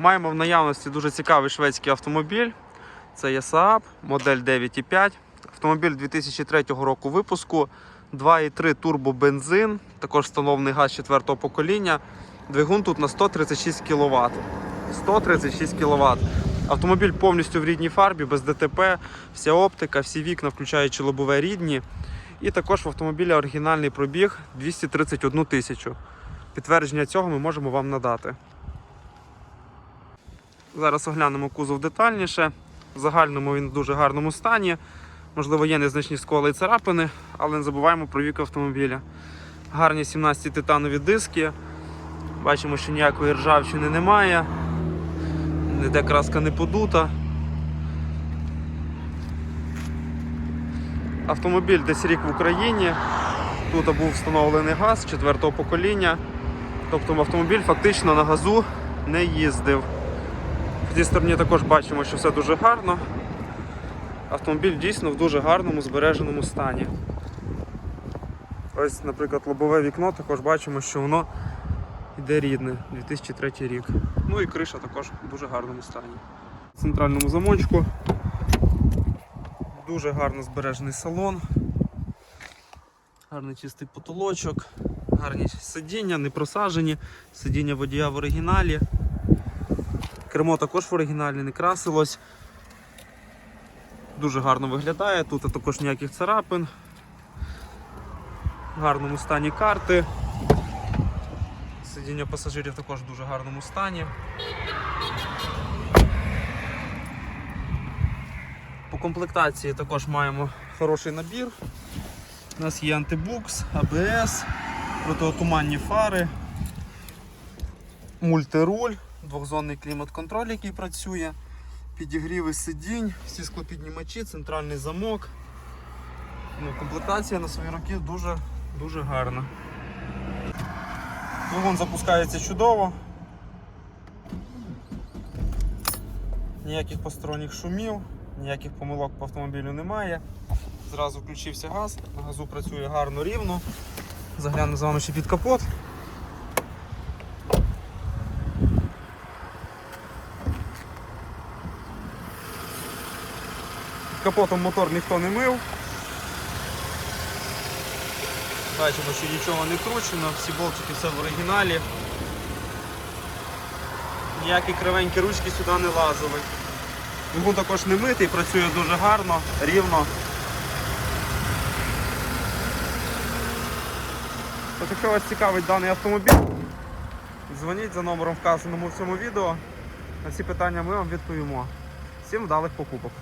Маємо в наявності дуже цікавий шведський автомобіль. Це є Saab, модель 9.5. Автомобіль 2003 року випуску, 2,3 турбобензин, також встановлений газ 4 покоління. Двигун тут на 136 кВт. 136 кВт. Автомобіль повністю в рідній фарбі, без ДТП, вся оптика, всі вікна, включаючи лобове рідні. І також в автомобілі оригінальний пробіг 231 тисячу. Підтвердження цього ми можемо вам надати. Зараз оглянемо кузов детальніше. В загальному він в дуже гарному стані. Можливо, є незначні сколи і царапини, але не забуваємо про вік автомобіля. Гарні 17 титанові диски. Бачимо, що ніякої ржавчини немає. Ніде краска не подута. Автомобіль десь рік в Україні. Тут був встановлений газ 4 покоління. Тобто автомобіль фактично на газу не їздив. В цій стороні також бачимо, що все дуже гарно. Автомобіль дійсно в дуже гарному збереженому стані. Ось, наприклад, лобове вікно також бачимо, що воно йде рідне, 2003 рік. Ну і криша також в дуже гарному стані. В центральному замочку дуже гарно збережений салон, гарний чистий потолочок, гарні сидіння, не просажені, сидіння водія в оригіналі. Кермо також в оригіналі не красилось. Дуже гарно виглядає, тут також ніяких царапин. В гарному стані карти. Сидіння пасажирів також в дуже гарному стані. По комплектації також маємо хороший набір. У нас є антибукс, АБС, протиотуманні фари, мультируль, двохзонний клімат-контроль, який працює, підігріви сидінь, всі склопіднімачі, центральний замок. Ну, комплектація на свої роки дуже, дуже гарна. Двигун запускається чудово. Ніяких посторонніх шумів, ніяких помилок по автомобілю немає. Зразу включився газ, на газу працює гарно рівно. Загляну з вами ще під капот. Капотом мотор ніхто не мив. Бачимо, що нічого не кручено, всі болтики все в оригіналі. Ніякі кривенькі ручки сюди не лазили. Двигун також не митий, працює дуже гарно, рівно. От Якщо вас цікавить даний автомобіль, дзвоніть за номером вказаному в цьому відео. На ці питання ми вам відповімо. Всім вдалих покупок.